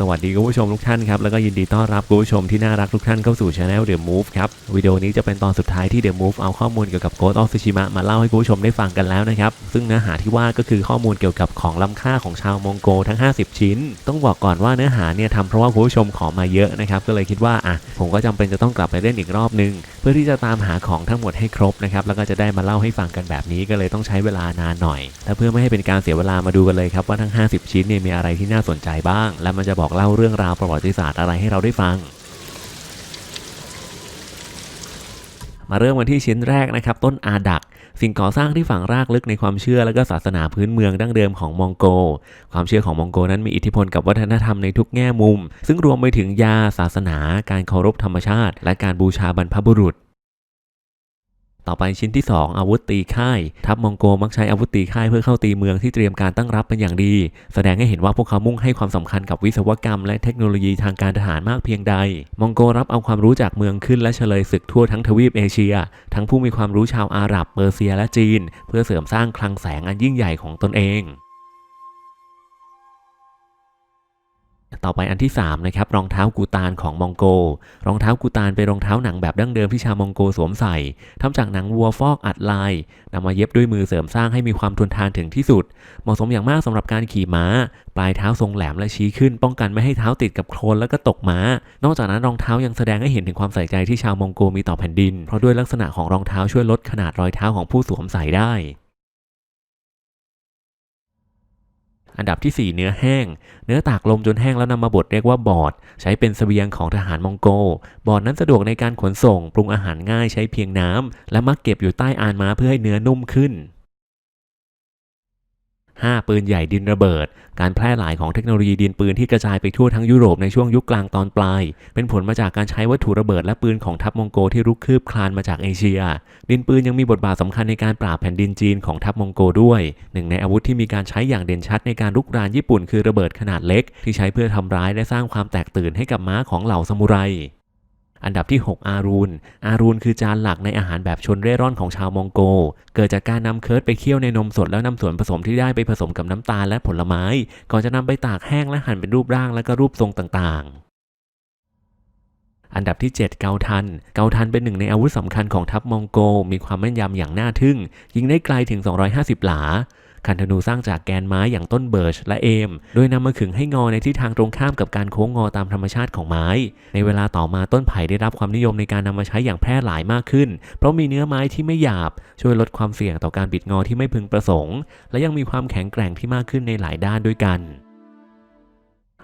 สวัสดีคุณผู้ชมทุกท่านครับ แล้วก็ยินดีต้อนรับคุณผู้ชมที่น่ารักทุกท่านเข้าสู่ช anel The Move ครับ วิดีโอนี้จะเป็นตอนสุดท้ายที่ The Move เอาข้อมูลเกี่ยวกับ Ghost of Tsushima มาเล่าให้คุณผู้ชมได้ฟังกันแล้วนะครับ ซึ่งเนื้อหาที่ว่าก็คือข้อมูลเกี่ยวกับของล้ำค่าของชาวมองโกทั้ง 50 ชิ้น ต้องบอกก่อนว่าเนื้อหาเนี่ยทำเพราะว่าคุณผู้ชมขอมาเยอะนะครับ ก็เลยคิดว่าอะผมก็จำเป็นจะต้องกลับไปเล่นอีกรอบนึง เพื่อที่จะตามหาของทั้งหมดให้ครบนะครับ แล้วก็จะได้มาเล่าให้ฟังกันแบบนี้ก็เลยต้องใช้เวลานานหน่อย และเพื่อไม่ให้เป็นการเสียเวลามาดูกันเลยครับว่าทั้ง 50 ชิ้นเนี่ยมีอะไรที่น่าสนใจบ้าง และมันจะบอกอกเล่าเรื่องราวประวัติศาสตร์อะไรให้เราได้ฟัง มาเริ่มกันที่ชิ้นแรกนะครับ ต้นอาดัก สิ่งก่อสร้างที่ฝังรากลึกในความเชื่อและก็ศาสนาพื้นเมืองดั้งเดิมของมองโก ความเชื่อของมองโกนั้นมีอิทธิพลกับวัฒนธรรมในทุกแง่มุม ซึ่งรวมไปถึงยาศาสนา การเคารพธรรมชาติ และการบูชาบรรพบุรุษ ต่อไปชิ้นที่ 2 อาวุธตีค่าย ทัพมองโกมักใช้อาวุธตีค่ายเพื่อเข้าตีเมืองที่เตรียมการตั้งรับเป็นอย่างดี แสดงให้เห็นว่าพวกเขามุ่งให้ความสำคัญกับวิศวกรรม และเทคโนโลยีทางการทหารมากเพียงใด มองโกรับเอาความรู้จากเมืองขึ้นและเฉลยศึกทั่วทั้งทวีปเอเชีย ทั้งผู้มีความรู้ชาวอาหรับเปอร์เซียและจีน เพื่อเสริมสร้างคลังแสงอันยิ่งใหญ่ของตนเอง ต่อไปอันที่3นะครับรองเท้ากูตานของมองโก รองเท้ากูตานเป็นรองเท้าหนังแบบดั้งเดิมที่ชาวมองโกสวมใส่ทำจากหนังวัวฟอกอัดลายนำมาเย็บด้วยมือเสริมสร้างให้มีความทนทานถึงที่สุด เหมาะสมอย่างมากสำหรับการขี่ม้า ปลายเท้าทรงแหลมและชี้ขึ้น ป้องกันไม่ให้เท้าติดกับโคลนแล้วก็ตกม้า นอกจากนั้นรองเท้ายังแสดงให้เห็นถึงความใส่ใจที่ชาวมองโกมีต่อแผ่นดิน เพราะด้วยลักษณะของรองเท้าช่วยลดขนาดรอยเท้าของผู้สวมใส่ได้ อันดับที่ 4 เนื้อแห้ง เนื้อตากลมจนแห้งแล้วนำมาบดเรียกว่าบอด ใช้เป็นเสบียงของทหารมองโก บอดนั้นสะดวกในการขนส่ง ปรุงอาหารง่ายใช้เพียงน้ำและมักเก็บอยู่ใต้อานม้าเพื่อให้เนื้อนุ่มขึ้น 5. ปืนใหญ่ดินระเบิด การแพร่หลายของเทคโนโลยีดินปืนที่กระจายไปทั่วทั้งยุโรปในช่วงยุคกลางตอนปลาย เป็นผลมาจากการใช้วัตถุระเบิดและปืนของทัพมองโกที่รุกคืบคลานมาจากเอเชีย ดินปืนยังมีบทบาทสำคัญในการปราบแผ่นดินจีนของทัพมองโกด้วย หนึ่งในอาวุธที่มีการใช้อย่างเด่นชัดในการรุกรานญี่ปุ่นคือระเบิดขนาดเล็ก ที่ใช้เพื่อทำร้ายและสร้างความแตกตื่นให้กับม้าของเหล่าซามูไร อันดับที่ 6 อารูน อารูนคือจานหลักในอาหารแบบชนเร่ร่อนของชาวมองโก เกิดจากการนำเคิร์ดไปเคี่ยวในนมสดแล้วนำส่วนผสมที่ได้ไปผสมกับน้ำตาลและผลไม้ ก่อนจะนำไปตากแห้งและหั่นเป็นรูปร่างและก็รูปทรงต่างๆอันดับที่ 7 เกาทัน เกาทันเป็นหนึ่งในอาวุธสำคัญของทัพมองโก มีความแม่นยำอย่างน่าทึ่ง ยิงได้ไกลถึง 250 หลา คันธนูสร้างจากแกนไม้อย่างต้นเบิร์ชและเอม โดยนำมาขึงให้งอในทิศทางตรงข้ามกับการโค้งงอตามธรรมชาติของไม้ ในเวลาต่อมาต้นไผ่ได้รับความนิยมในการนำมาใช้อย่างแพร่หลายมากขึ้น เพราะมีเนื้อไม้ที่ไม่หยาบ ช่วยลดความเสี่ยงต่อการบิดงอที่ไม่พึงประสงค์ และยังมีความแข็งแกร่งที่มากขึ้นในหลายด้านด้วยกัน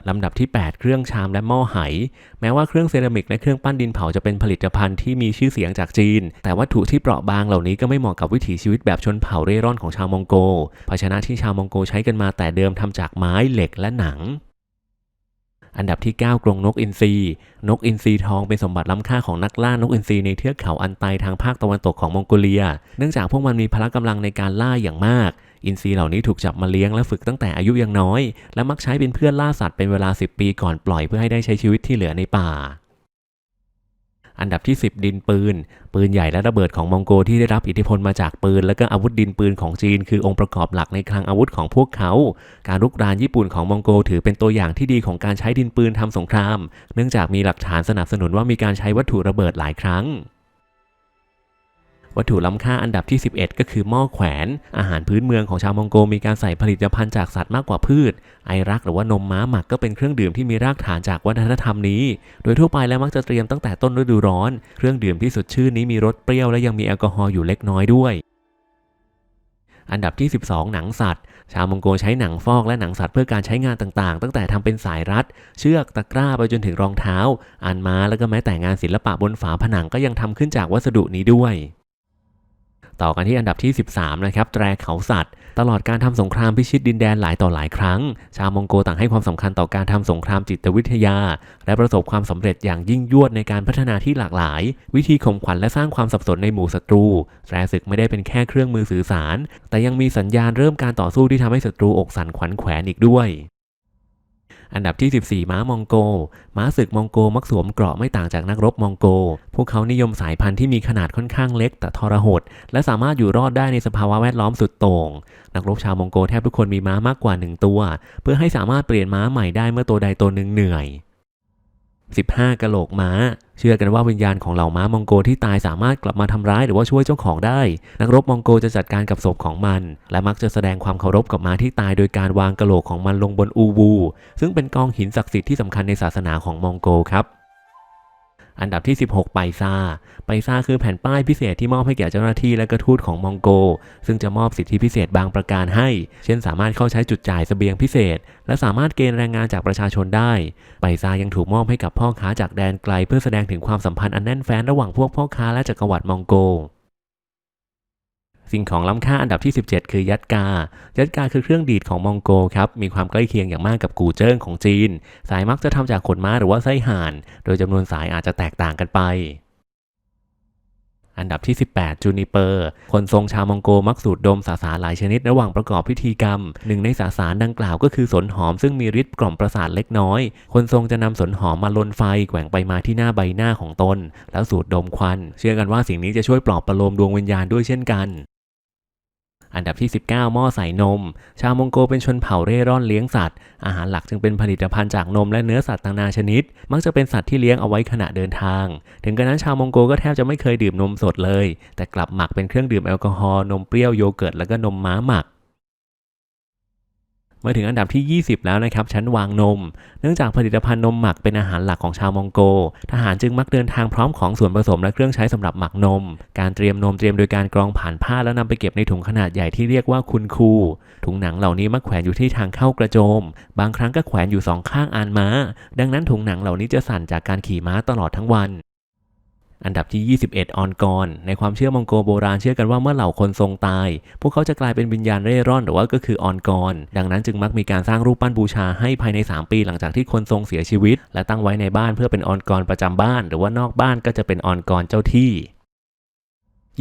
ลำดับที่ 8 เครื่องชามและหม้อไห แม้ว่าเครื่องเซรามิกและเครื่องปั้นดินเผาจะเป็นผลิตภัณฑ์ที่มีชื่อเสียงจากจีน แต่วัตถุที่เปราะบางเหล่านี้ก็ไม่เหมาะกับวิถีชีวิตแบบชนเผ่าเร่ร่อนของชาวมองโกภาชนะที่ชาวมองโกใช้กันมาแต่เดิมทำจากไม้เหล็กและหนังอันดับที่ 9 กรงนกอินทรีนกอินทรีทองเป็นสมบัติล้ำค่าของนักล่านกอินทรีในเทือกเขาอันไตทางภาคตะวันตกของมองโกเลีย เนื่องจากพวกมันมีพละกำลังในการล่าอย่างมาก อินทรีเหล่านี้ถูกจับมาเลี้ยงและฝึกตั้งแต่อายุยังน้อย และมักใช้เป็นเพื่อนล่าสัตว์เป็นเวลา 10 ปีก่อนปล่อยเพื่อให้ได้ใช้ชีวิตที่เหลือในป่าอันดับที่ 10 ดินปืน ปืนใหญ่และระเบิดของมองโกที่ได้รับอิทธิพลมาจากปืน และก็อาวุธดินปืนของจีน คือองค์ประกอบหลักในคลังอาวุธของพวกเขา การรุกรานญี่ปุ่นของมองโกถือเป็นตัวอย่างที่ดีของการใช้ดินปืนทำสงคราม เนื่องจากมีหลักฐานสนับสนุนว่ามีการใช้วัตถุระเบิดหลายครั้ง วัตถุล้ำค่าอันดับที่ 11 ก็คือหม้อแขวน อาหารพื้นเมืองของชาวมองโกมีการใส่ผลิตภัณฑ์จากสัตว์มากกว่าพืช ไอรักหรือว่านมม้าหมักก็เป็นเครื่องดื่มที่มีรากฐานจากวัฒนธรรมนี้ โดยทั่วไปแล้วมักจะเตรียมตั้งแต่ต้นฤดูร้อน เครื่องดื่มที่สดชื่นนี้มีรสเปรี้ยวและยังมีแอลกอฮอล์อยู่เล็กน้อยด้วยอันดับที่ 12 หนังสัตว์ ชาวมองโกใช้หนังฟอกและหนังสัตว์เพื่อการใช้งานต่างๆ ตั้งแต่ทำเป็นสายรัด เชือก ตะกร้าไปจนถึงรองเท้า อันม้า แล้วก็แม้แต่งานศิลปะบนฝาผนังก็ยังทำขึ้นจากวัสดุนี้ด้วย ต่อกันที่อันดับที่ 13 นะครับ แตรเขาสัตว์ ตลอดการทำสงครามพิชิตดินแดนหลายต่อหลายครั้ง ชาวมองโกต่างให้ความสำคัญต่อการทำสงครามจิตวิทยา และประสบความสำเร็จอย่างยิ่งยวดในการพัฒนาที่หลากหลาย วิธีข่มขวัญและสร้างความสับสนในหมู่ศัตรู แตรศึกไม่ได้เป็นแค่เครื่องมือสื่อสาร แต่ยังมีสัญญาณเริ่มการต่อสู้ที่ทำให้ศัตรูอกสั่นขวัญแขวนอีกด้วย อันดับที่ 14 ม้ามองโก ม้าศึกมองโกมักสวมเกราะไม่ต่างจากนักรบมองโก พวกเขานิยมสายพันธุ์ที่มีขนาดค่อนข้างเล็กแต่ทรหด และสามารถอยู่รอดได้ในสภาวะแวดล้อมสุดโต่ง นักรบชาวมองโกแทบทุกคนมีม้ามากกว่า 1 ตัว เพื่อให้สามารถเปลี่ยนม้าใหม่ได้เมื่อตัวใดตัวหนึ่งเหนื่อย 15 กะโหลกม้า เชื่อกันว่าวิญญาณของเหล่าม้ามองโกที่ตายสามารถกลับมาทำร้ายหรือว่าช่วยเจ้าของได้ นักรบมองโกจะจัดการกับศพของมัน และมักจะแสดงความเคารพกับม้าที่ตายโดยการวางกะโหลกของมันลงบนอูวู ซึ่งเป็นกองหินศักดิ์สิทธิ์ที่สำคัญในศาสนาของมองโกครับ อันดับที่ 16 ไปซาไปซาคือแผ่นป้ายพิเศษที่มอบให้แก่เจ้าหน้าที่และกระทูตของมองโก ซึ่งจะมอบสิทธิพิเศษบางประการให้ เช่นสามารถเข้าใช้จุดจ่ายสเสบียงพิเศษ และสามารถเกณฑ์แรงงานจากประชาชนได้ ไปซายังถูกมอบให้กับพ่อค้าจากแดนไกล เพื่อแสดงถึงความสัมพันธ์อันแน่นแฟ้นระหว่างพวกพ่อค้าและจักรวรรดิมองโก สิ่งของล้ำค่าอันดับที่ 17 คือยัดกา ยัดกาคือเครื่องดีดของมองโกครับ มีความใกล้เคียงอย่างมากกับกูเจิ้งของจีน สายมักจะทำจากขนม้าหรือว่าไส้ห่าน โดยจำนวนสายอาจจะแตกต่างกันไปอันดับที่ 18 จูนิเปอร์ คนทรงชาวมองโกมักสูดดมสาสารหลายชนิดระหว่างประกอบพิธีกรรม หนึ่งในสาสารดังกล่าวก็คือสนหอมซึ่งมีฤทธิ์กล่อมประสาทเล็กน้อย คนทรงจะนำสนหอมมาลนไฟแกว่งไปมาที่หน้าใบหน้าของตน แล้วสูดดมควัน เชื่อกันว่าสิ่งนี้จะช่วยปลอบประโลมดวงวิญญาณด้วยเช่นกัน อันดับที่ 19 หม้อใส่นม ชาวมองโกเป็นชนเผ่าเร่ร่อนเลี้ยงสัตว์ อาหารหลักจึงเป็นผลิตภัณฑ์จากนมและเนื้อสัตว์ต่างนาชนิด มักจะเป็นสัตว์ที่เลี้ยงเอาไว้ขณะเดินทาง ถึงกระนั้นชาวมองโกก็แทบจะไม่เคยดื่มนมสดเลย แต่กลับหมักเป็นเครื่องดื่มแอลกอฮอล์ นมเปรี้ยวโยเกิร์ต แล้วก็นมม้าหมัก มาถึงอันดับที่ 20 แล้วนะครับ ชั้นวางนม เนื่องจากผลิตภัณฑ์นมหมักเป็นอาหารหลักของชาวมองโก ทหารจึงมักเดินทางพร้อมของส่วนผสมและเครื่องใช้สำหรับหมักนม การเตรียมนมเตรียมโดยการกรองผ่านผ้าแล้วนำไปเก็บในถุงขนาดใหญ่ที่เรียกว่าคุณคูถุงหนังเหล่านี้มักแขวนอยู่ที่ทางเข้ากระโจม บางครั้งก็แขวนอยู่สองข้างอานม้า ดังนั้นถุงหนังเหล่านี้จะสั่นจากการขี่ม้าตลอดทั้งวัน อันดับที่ 21ออนกร ในความเชื่อมองโกโบราณเชื่อกันว่าเมื่อเหล่าคนทรงตาย พวกเขาจะกลายเป็นวิญญาณเร่ร่อนหรือว่าก็คือออนกร ดังนั้นจึงมักมีการสร้างรูปปั้นบูชาให้ภายใน 3 ปีหลังจากที่คนทรงเสียชีวิต และตั้งไว้ในบ้านเพื่อเป็นออนกรประจำบ้าน หรือว่านอกบ้านก็จะเป็นออนกรเจ้าที่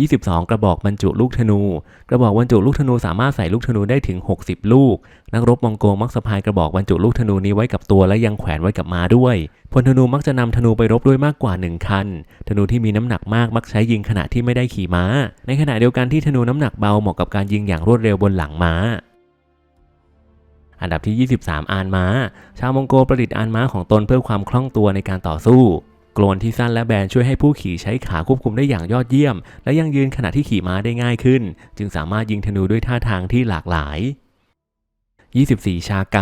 22 กระบอกบรรจุลูกธนู กระบอกบรรจุลูกธนูสามารถใส่ลูกธนูได้ถึง 60 ลูก นักรบมองโกมักสะพายกระบอกบรรจุลูกธนูนี้ไว้กับตัวและยังแขวนไว้กับม้าด้วย พลธนูมักจะนำธนูไปรบด้วยมากกว่า 1 คัน ธนูที่มีน้ำหนักมากมักใช้ยิงขณะที่ไม่ได้ขี่ม้า ในขณะเดียวกันที่ธนูน้ำหนักเบาเหมาะกับการยิงอย่างรวดเร็วบนหลังม้าอันดับที่ 23 อานม้า ชาวมองโกประดิษฐ์อานม้าของตนเพื่อความคล่องตัวในการต่อสู้ กลนที่สั้นและแบนช่วยให้ผู้ขี่ใช้ขาควบคุมได้อย่างยอดเยี่ยม และยังยืนขณะที่ขี่ม้าได้ง่ายขึ้น จึงสามารถยิงธนูด้วยท่าทางที่หลากหลาย 24 ชาไก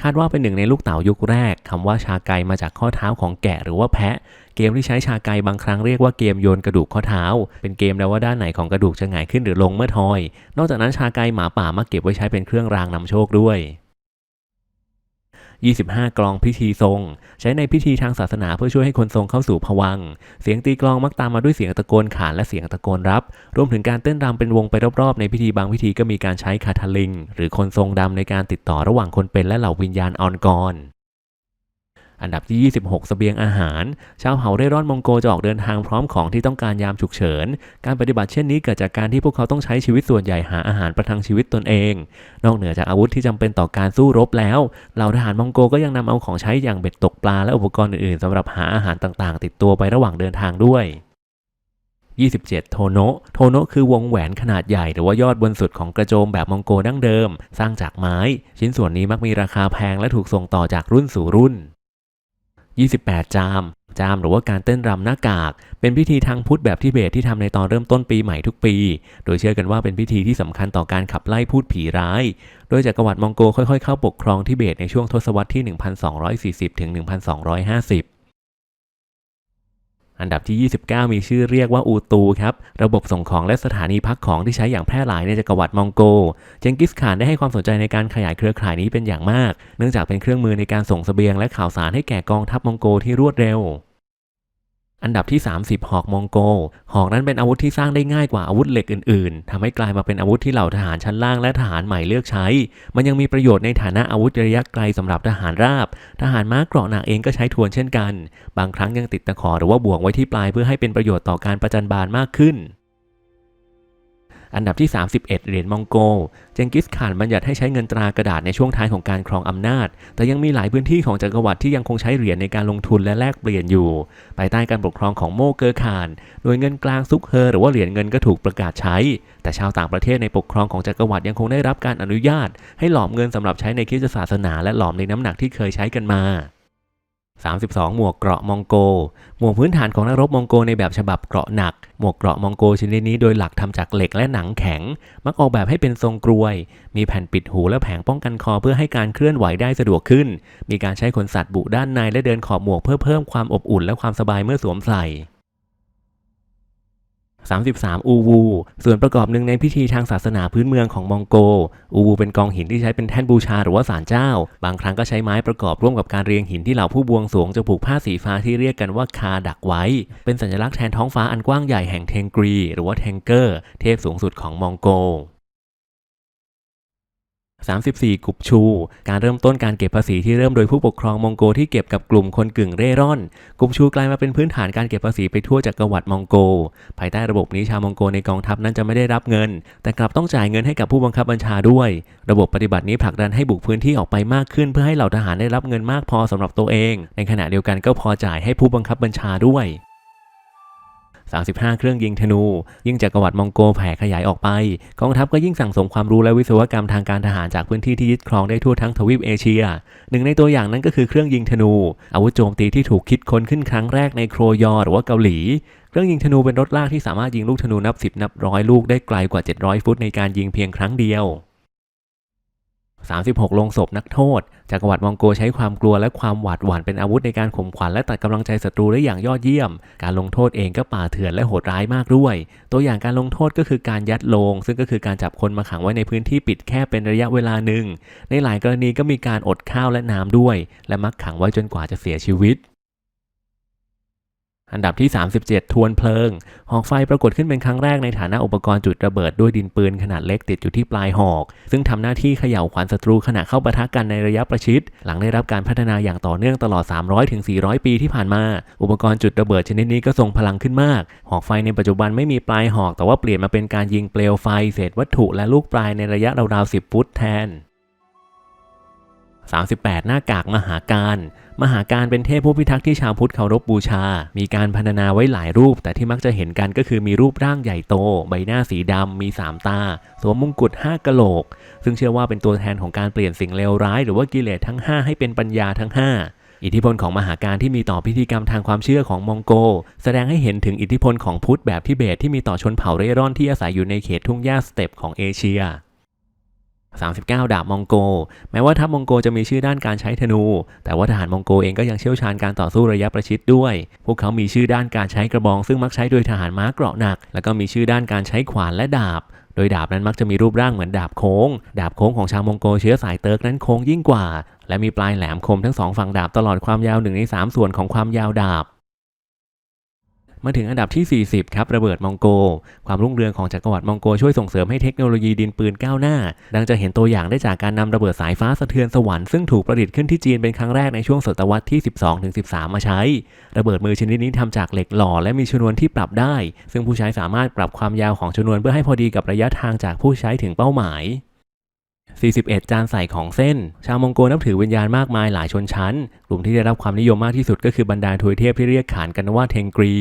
คาดว่าเป็นหนึ่งในลูกเต๋ายุคแรกคำว่าชาไกมาจากข้อเท้าของแกะหรือว่าแพะ เกมที่ใช้ชาไกบางครั้งเรียกว่าเกมโยนกระดูกข้อเท้า เป็นเกมแล้วว่าด้านไหนของกระดูกจะหงายขึ้นหรือลงเมื่อทอย นอกจากนั้นชาไกหมาป่ามักเก็บไว้ใช้เป็นเครื่องรางนำโชคด้วย 25 กลองพิธีทรง ใช้ในพิธีทางศาสนาเพื่อช่วยให้คนทรงเข้าสู่ภวัง เสียงตีกลองมักตามมาด้วยเสียงตะโกนขานและเสียงตะโกนรับ รวมถึงการเต้นรำเป็นวงไปรอบๆ ในพิธีบางพิธีก็มีการใช้คาทาลิง หรือคนทรงดำในการติดต่อระหว่างคนเป็นและเหล่าวิญญาณออนกร อันดับที่ 26เสบียงอาหาร ชาวเผ่าเร่ร่อนมองโกจะออกเดินทางพร้อมของที่ต้องการยามฉุกเฉิน การปฏิบัติเช่นนี้เกิดจากการที่พวกเขาต้องใช้ชีวิตส่วนใหญ่หาอาหารประทังชีวิตตนเอง นอกเหนือจากอาวุธที่จำเป็นต่อการสู้รบแล้วเหล่าทหารมองโกก็ยังนำเอาของใช้อย่างเบ็ดตกปลาและอุปกรณ์อื่นๆสำหรับหาอาหารต่างๆ ติดตัวไประหว่างเดินทางด้วย27 โทโนะ โทโนะคือวงแหวนขนาดใหญ่หรือว่ายอดบนสุดของกระโจมแบบมองโกดั้งเดิม สร้างจากไม้ ชิ้นส่วนนี้มักมีราคาแพงและถูกส่งต่อจากรุ่นสู่รุ่น 28 จาม จามหรือว่าการเต้นรำหน้ากาก เป็นพิธีทางพุทธแบบทิเบตที่ทำในตอนเริ่มต้นปีใหม่ทุกปี โดยเชื่อกันว่าเป็นพิธีที่สำคัญต่อการขับไล่พูดผีร้าย โดยจักรวรรดิมองโกค่อยๆ เข้าปกครองทิเบตในช่วงทศวรรษที่ 1240ถึง1250 อันดับที่ 29 มีชื่อเรียกว่าอูตูครับ ระบบส่งของและสถานีพักของที่ใช้อย่างแพร่หลายในจักรวรรดิมองโก เจงกิสข่านได้ให้ความสนใจในการขยายเครือข่ายนี้เป็นอย่างมาก เนื่องจากเป็นเครื่องมือในการส่งเสบียงและข่าวสารให้แก่กองทัพมองโกที่รวดเร็ว อันดับที่ 30 หอกมองโก หอกนั้นเป็นอาวุธที่สร้างได้ง่ายกว่าอาวุธเหล็กอื่นๆทำให้กลายมาเป็นอาวุธที่เหล่าทหารชั้นล่างและทหารใหม่เลือกใช้ มันยังมีประโยชน์ในฐานะอาวุธระยะไกลสำหรับทหารราบ ทหารม้าเกราะหนักเองก็ใช้ทวนเช่นกัน บางครั้งยังติดตะขอหรือว่าบ่วงไว้ที่ปลายเพื่อให้เป็นประโยชน์ต่อการประจันบานมากขึ้น อันดับที่ 31 เหรียญมองโก เจงกิสข่านบัญญัติให้ใช้เงินตรากระดาษในช่วงท้ายของการครองอำนาจ แต่ยังมีหลายพื้นที่ของจักรวรรดิที่ยังคงใช้เหรียญในการลงทุนและแลกเปลี่ยนอยู่ภายใต้การปกครองของโมเกอร์ข่าน โดยเงินกลางซุกเฮอหรือว่าเหรียญเงินก็ถูกประกาศใช้ แต่ชาวต่างประเทศในปกครองของจักรวรรดิยังคงได้รับการอนุญาต ให้หลอมเงินสำหรับใช้ในคริสตศาสนา และหลอมในน้ำหนักที่เคยใช้กันมา 32 หมวกเกราะมองโก หมวกพื้นฐานของนักรบมองโกในแบบฉบับเกราะหนัก หมวกเกราะมองโกชนิดนี้โดยหลักทำจากเหล็กและหนังแข็ง มักออกแบบให้เป็นทรงกรวย มีแผ่นปิดหูและแผงป้องกันคอเพื่อให้การเคลื่อนไหวได้สะดวกขึ้น มีการใช้ขนสัตว์บุด้านในและเดินขอบหมวกเพื่อเพิ่มความอบอุ่นและความสบายเมื่อสวมใส่ 33 อูวู ส่วนประกอบหนึ่งในพิธีทางศาสนาพื้นเมืองของมองโก อูวูเป็นกองหินที่ใช้เป็นแท่นบูชาหรือว่าศาลเจ้า บางครั้งก็ใช้ไม้ประกอบร่วมกับการเรียงหินที่เหล่าผู้บวงสรวงจะผูกผ้าสีฟ้าที่เรียกกันว่าคาดักไว้ เป็นสัญลักษณ์แทนท้องฟ้าอันกว้างใหญ่แห่งเทงกรี หรือว่าเทงเกอร์ เทพสูงสุดของมองโก 34 กุบชู การเริ่มต้นการเก็บภาษีที่เริ่มโดยผู้ปกครองมองโกที่เก็บกับกลุ่มคนกึ่งเร่ร่อน กุบชูกลายมาเป็นพื้นฐานการเก็บภาษีไปทั่วจักรวรรดิมองโก ภายใต้ระบบนี้ชาวมองโกในกองทัพนั้นจะไม่ได้รับเงิน แต่กลับต้องจ่ายเงินให้กับผู้บังคับบัญชาด้วย ระบบปฏิบัตินี้ผลักดันให้บุกพื้นที่ออกไปมากขึ้น เพื่อให้เหล่าทหารได้รับเงินมากพอสำหรับตัวเอง ในขณะเดียวกันก็พอจ่ายให้ผู้บังคับบัญชาด้วย 35 เครื่องยิงธนู ยิ่งจักรวรรดิมองโกแผ่ขยายออกไป กองทัพก็ยิ่งสั่งสมความรู้และวิศวกรรมทางการทหารจากพื้นที่ที่ยึดครองได้ทั่วทั้งทวีปเอเชีย หนึ่งในตัวอย่างนั้นก็คือเครื่องยิงธนู อาวุธโจมตีที่ถูกคิดค้นขึ้นครั้งแรกในโครยอหรือว่าเกาหลีเครื่องยิงธนูเป็นรถลากที่สามารถยิงลูกธนูนับ 10 นับร้อยลูกได้ไกลกว่า 700 ฟุตในการยิงเพียงครั้งเดียว 36 ลงศพนักโทษ จักรวรรดิมองโกใช้ความกลัวและความหวาดหวั่นเป็นอาวุธในการข่มขวัญและตัดกำลังใจศัตรูได้อย่างยอดเยี่ยม การลงโทษเองก็ป่าเถื่อนและโหดร้ายมากด้วย ตัวอย่างการลงโทษก็คือการยัดโลง ซึ่งก็คือการจับคนมาขังไว้ในพื้นที่ปิดแค่เป็นระยะเวลาหนึ่ง ในหลายกรณีก็มีการอดข้าวและน้ำด้วย และมักขังไว้จนกว่าจะเสียชีวิต อันดับที่ 37 ทวนเพลิง หอกไฟปรากฏขึ้นเป็นครั้งแรกในฐานะอุปกรณ์จุดระเบิดด้วยดินปืนขนาดเล็กติดอยู่ที่ปลายหอก ซึ่งทำหน้าที่เขย่าขวัญศัตรูขณะเข้าปะทะกันในระยะประชิด หลังได้รับการพัฒนาอย่างต่อเนื่องตลอด 300-400 ปีที่ผ่านมา อุปกรณ์จุดระเบิดชนิดนี้ก็ทรงพลังขึ้นมาก หอกไฟในปัจจุบันไม่มีปลายหอก แต่ว่าเปลี่ยนมาเป็นการยิงเปลวไฟ เศษวัตถุและลูกปลายในระยะราวๆ10 ฟุตแทน 38 หน้ากากมหาการ มหาการเป็นเทพผู้พิทักษ์ที่ชาวพุทธเคารพบูชา มีการพรรณนาไว้หลายรูป แต่ที่มักจะเห็นกันก็คือมีรูปร่างใหญ่โต ใบหน้าสีดำ มีสามตา สวมมงกุฎห้ากะโหลก ซึ่งเชื่อว่าเป็นตัวแทนของการเปลี่ยนสิ่งเลวร้าย หรือว่ากิเลสทั้ง 5 ให้เป็นปัญญาทั้ง 5อิทธิพลของมหาการที่มีต่อพิธีกรรมทางความเชื่อของมองโก แสดงให้เห็นถึงอิทธิพลของพุทธแบบทิเบตที่มีต่อชนเผ่าเร่ร่อนที่อาศัยอยู่ในเขตทุ่งหญ้าสเต็ปของเอเชีย 39 ดาบมองโก แม้ว่าทัพมองโกจะมีชื่อด้านการใช้ธนู แต่ว่าทหารมองโกเองก็ยังเชี่ยวชาญการต่อสู้ระยะประชิดด้วย พวกเขามีชื่อด้านการใช้กระบอง ซึ่งมักใช้โดยทหารม้าเกราะหนัก แล้วก็มีชื่อด้านการใช้ขวานและดาบโดยดาบนั้นมักจะมีรูปร่างเหมือนดาบโค้ง ดาบโค้งของชาวมองโกเชื้อสายเติร์กนั้นโค้งยิ่งกว่า และมีปลายแหลมคมทั้งสองฝั่งดาบตลอดความยาวหนึ่งในสามส่วนของความยาวดาบ มาถึงอันดับที่ 40 ครับระเบิดมองโก ความรุ่งเรืองของจักรวรรดิมองโกช่วยส่งเสริมให้เทคโนโลยีดินปืนก้าวหน้า ดังจะเห็นตัวอย่างได้จากการนำระเบิดสายฟ้าสะเทือนสวรรค์ซึ่งถูกประดิษฐ์ขึ้นที่จีนเป็นครั้งแรกในช่วงศตวรรษที่ 12-13 มาใช้ ระเบิดมือชนิดนี้ทำจากเหล็กหล่อและมีชนวนที่ปรับได้ ซึ่งผู้ใช้สามารถปรับความยาวของชนวนเพื่อให้พอดีกับระยะทางจากผู้ใช้ถึงเป้าหมาย41 จานใส่ของเส้น ชาวมองโกนับถือวิญญาณมากมายหลายชนชั้น กลุ่มที่ได้รับความนิยมมากที่สุดก็คือบรรดาทวยเทพที่เรียกขานกันว่าเทงกรี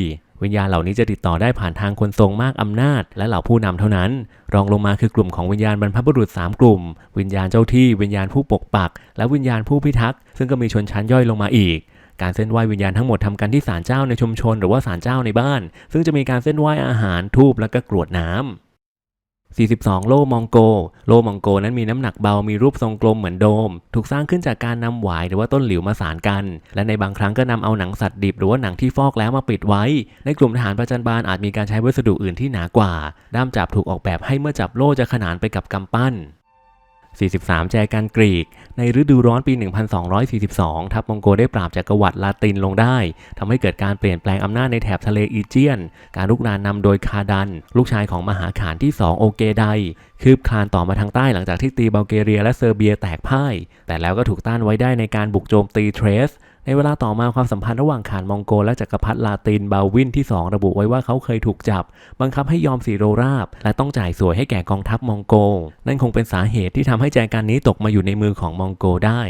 วิญญาณเหล่านี้จะติดต่อได้ผ่านทางคนทรงมากอำนาจ และเหล่าผู้นำเท่านั้น รองลงมาคือกลุ่มของวิญญาณบรรพบุรุษ 3 กลุ่ม วิญญาณเจ้าที่วิญญาณผู้ปกปัก และวิญญาณผู้พิทักษ์ซึ่งก็มีชนชั้นย่อยลงมาอีกการเส้นไหว้วิญญาณทั้งหมดทำกันที่ศาลเจ้าในชุมชน หรือว่าศาลเจ้าในบ้าน ซึ่งจะมีการเส้นไหว้อาหารทูบและก็กรวดน้ำ 42 โลมองโก โลมองโกนั้นมีน้ำหนักเบา มีรูปทรงกลมเหมือนโดม ถูกสร้างขึ้นจากการนำหวายหรือว่าต้นหลิวมาสานกัน และในบางครั้งก็นำเอาหนังสัตว์ดิบหรือว่าหนังที่ฟอกแล้วมาปิดไว้ ในกลุ่มทหารประจันบาลอาจมีการใช้วัสดุอื่นที่หนากว่า ด้ามจับถูกออกแบบให้เมื่อจับโล่จะขนานไปกับกำปั้น 43 แจกันกรีก ในฤดูร้อนปี 1242 ทัพมองโกได้ปราบจักรวรรดิลาตินลงได้ทำให้เกิดการเปลี่ยนแปลงอำนาจในแถบทะเลอีเจียน การลุกรานนำโดยคาดัน ลูกชายของมหาขานที่ 2 โอเกได คืบคลานต่อมาทางใต้หลังจากที่ตีบัลแกเรียและเซอร์เบียแตกพ่าย แต่แล้วก็ถูกต้านไว้ได้ในการบุกโจมตีเทรส ในเวลาต่อมาความสัมพันธ์ระหว่างข่านมองโกและจักรพรรดิลาตินบาวินที่ 2 ระบุไว้ว่าเขาเคยถูกจับ บังคับให้ยอมสีโรราบ และต้องจ่ายสวยให้แก่กองทัพมองโก นั่นคงเป็นสาเหตุที่ทำให้แจกันนี้ตกมาอยู่ในมือของมองโกได้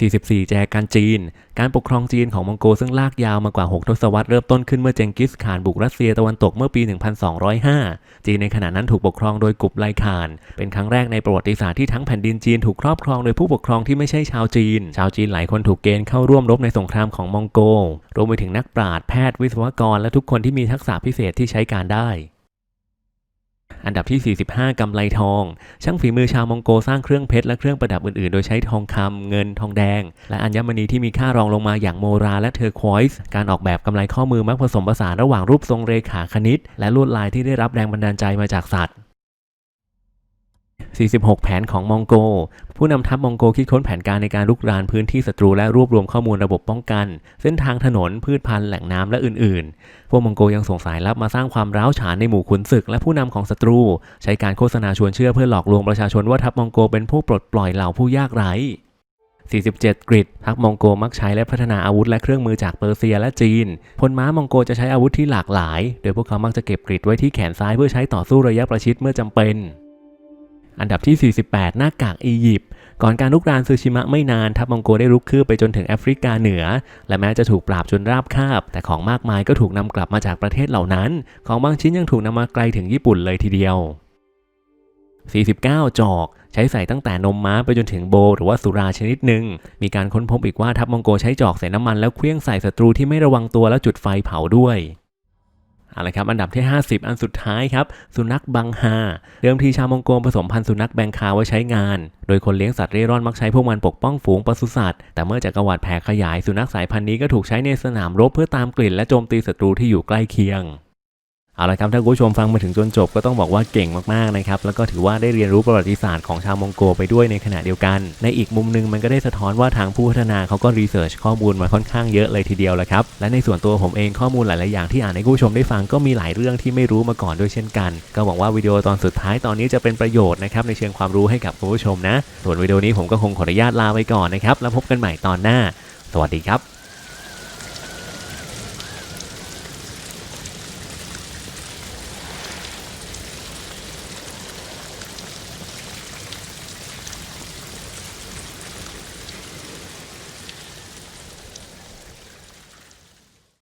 44 แจกันจีน การปกครองจีนของมองโกซึ่งลากยาวมากว่า 6 ทศวรรษเริ่มต้นขึ้นเมื่อเจงกิสข่านบุกรัสเซียตะวันตกเมื่อปี 1205 จีนในขณะนั้นถูกปกครองโดยกลุ่มไลข่าน เป็นครั้งแรกในประวัติศาสตร์ที่ทั้งแผ่นดินจีนถูกครอบครองโดยผู้ปกครองที่ไม่ใช่ชาวจีน ชาวจีนหลายคนถูกเกณฑ์เข้าร่วมรบในสงครามของมองโก รวมไปถึงนักปราชญ์แพทย์วิศวกรและทุกคนที่มีทักษะพิเศษที่ใช้การได้ อันดับที่ 45กำไลทอง ช่างฝีมือชาวมองโกสร้างเครื่องเพชรและเครื่องประดับอื่นๆ โดยใช้ทองคำเงินทองแดง และอัญมณีที่มีค่ารองลงมาอย่างโมราและเทอร์ควอยส์การออกแบบกำไลข้อมือมักผสมผสานระหว่างรูปทรงเรขาคณิต และลวดลายที่ได้รับแรงบันดาลใจมาจากสัตว์ 46 แผนของมองโก ผู้นำทัพมองโกคิดค้นแผนการในการลุกรานพื้นที่ศัตรูและรวบรวมข้อมูลระบบป้องกัน เส้นทางถนนพืชพันธุ์แหล่งน้ำและอื่น ๆ พวกมองโกยังส่งสายลับมาสร้างความร้าวฉานในหมู่ขุนศึกและผู้นำของศัตรู ใช้การโฆษณาชวนเชื่อเพื่อหลอกลวงประชาชนว่าทัพมองโกเป็นผู้ปลดปล่อยเหล่าผู้ยากไร้47 กริดทัพมองโกมักใช้และพัฒนาอาวุธและเครื่องมือจากเปอร์เซียและจีน พลม้ามองโกจะใช้อาวุธที่หลากหลาย โดยพวกเขามักจะเก็บกริดไว้ที่แขนซ้ายเพื่อใช้ต่อสู้ระยะประชิดเมื่อจำเป็น อันดับที่ 48 หน้ากากอียิปต์ก่อนการลุกรานซูชิมะไม่นานทัพมองโกได้รุกคืบไปจนถึงแอฟริกาเหนือ และแม้จะถูกปราบจนราบคาบ แต่ของมากมายก็ถูกนำกลับมาจากประเทศเหล่านั้น ของบางชิ้นยังถูกนำมาไกลถึงญี่ปุ่นเลยทีเดียว 49 จอกใช้ใส่ตั้งแต่นมม้าไปจนถึงโบ หรือว่าสุราชนิดหนึ่ง มีการค้นพบอีกว่าทัพมองโกใช้จอกใส่น้ำมันแล้วเคลื่องใส่ศัตรูที่ไม่ระวังตัวแล้วจุดไฟเผาด้วย อะไรครับอันดับที่ 50 อันสุดท้ายครับ สุนัขบังฮาเดิมทีชาวมองโกลผสมพันธุ์สุนัขแบงคาไว้ใช้งาน โดยคนเลี้ยงสัตว์เร่ร่อนมักใช้พวกมันปกป้องฝูงปศุสัตว์ แต่เมื่อจักรวรรดิแผ่ขยายสุนัขสายพันธุ์นี้ก็ถูกใช้ในสนามรบเพื่อตามกลิ่นและโจมตีศัตรูที่อยู่ใกล้เคียง เอาละครับถ้าคุณผู้ชมฟังมาถึงจนจบก็ต้องบอกว่าเก่งมากๆนะครับแล้วก็ถือว่าได้เรียนรู้ประวัติศาสตร์ของชาวมองโกไปด้วยในขณะเดียวกัน ในอีกมุมหนึงมันก็ได้สะท้อนว่าทางผู้พัฒนาเขาก็รีเสิร์ชข้อมูลมาค่อนข้างเยอะเลยทีเดียวแหละครับและในส่วนตัวผมเองข้อมูลหลายๆอย่างที่อ่านให้คุณผู้ชมได้ฟังก็มีหลายเรื่องที่ไม่รู้มาก่อนด้วยเช่นกัน ก็หวังว่าวิดีโอตอนสุดท้ายตอนนี้จะเป็นประโยชน์นะครับในเชิงความรู้ให้กับคุณผู้ชมนะ ส่วนวิดีโอนี้ผมก็คงขออนุญาตลาไปก่อนนะครับแล้วพบกันใหม่ตอนหน้า สวัสดีครับ